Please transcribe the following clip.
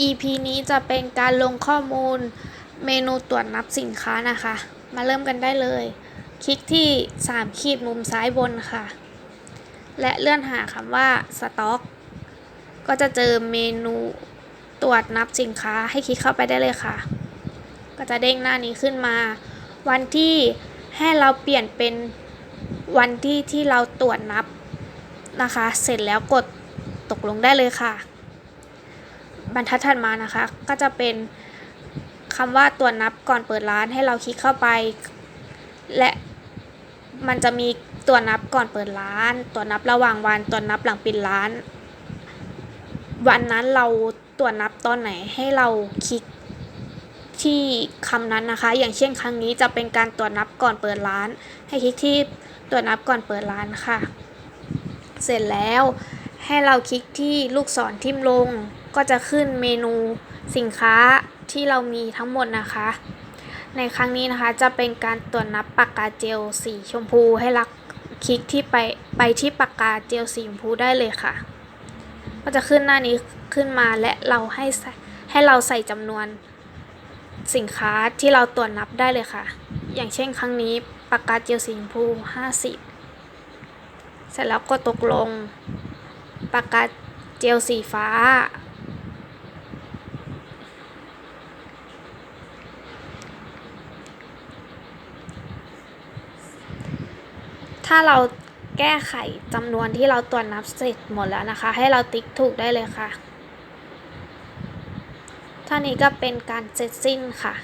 EP นี้จะเป็นการลงข้อมูลเมนูตรวจนับสินค้านะคะ มาเริ่มกันได้เลย คลิกที่ 3 ขีดมุมซ้ายบนค่ะ และเลื่อนหาคำว่าสต็อกก็จะเจอเมนูตรวจนับสินค้าให้คลิกเข้าไปได้เลยค่ะ ก็จะเด้งหน้านี้ขึ้นมา วันที่ให้เราเปลี่ยนเป็นวันที่ที่เราตรวจนับนะคะ เสร็จแล้วกดตกลงได้เลยค่ะ บรรทัดถัดมานะคะ ก็จะเป็นคำว่าตรวนับก่อนเปิดร้านให้เราคลิกเข้าไป และมันจะมีตรวนับก่อนเปิดร้านตรวนับระหว่างวันตรวนับหลังปิดร้าน วันนั้นเราตรวนับตอนไหนให้เราคลิกที่คำนั้นนะคะ อย่างเช่นครั้งนี้จะเป็นการตรวนับก่อนเปิดร้าน ให้คลิกที่ตรวนับก่อนเปิดร้านค่ะ เสร็จแล้ว ให้เราคลิกที่ลูกศรทิ่มลง ก็จะขึ้นเมนูสินค้าที่เรามีทั้งหมดนะคะ ในครั้งนี้นะคะจะเป็นการตรวจนับปากกาเจลสีชมพูให้รักคลิกที่ไปไปที่ปากกาเจลสีชมพูได้เลยค่ะ ก็จะขึ้นหน้านี้ขึ้นมาและเราให้ใส่ให้เราใส่จำนวนสินค้าที่เราตรวจนับได้เลยค่ะ อย่างเช่นครั้งนี้ปากกาเจลสีชมพู 50 เสร็จแล้วก็ตกลง ปากกาเจลสีฟ้า ถ้าเราแก้ไขจำนวนที่เราตรวจนับเสร็จหมดแล้วนะคะ ให้เราติ๊กถูกได้เลยค่ะท่านี้ก็เป็นการเสร็จสิ้นค่ะ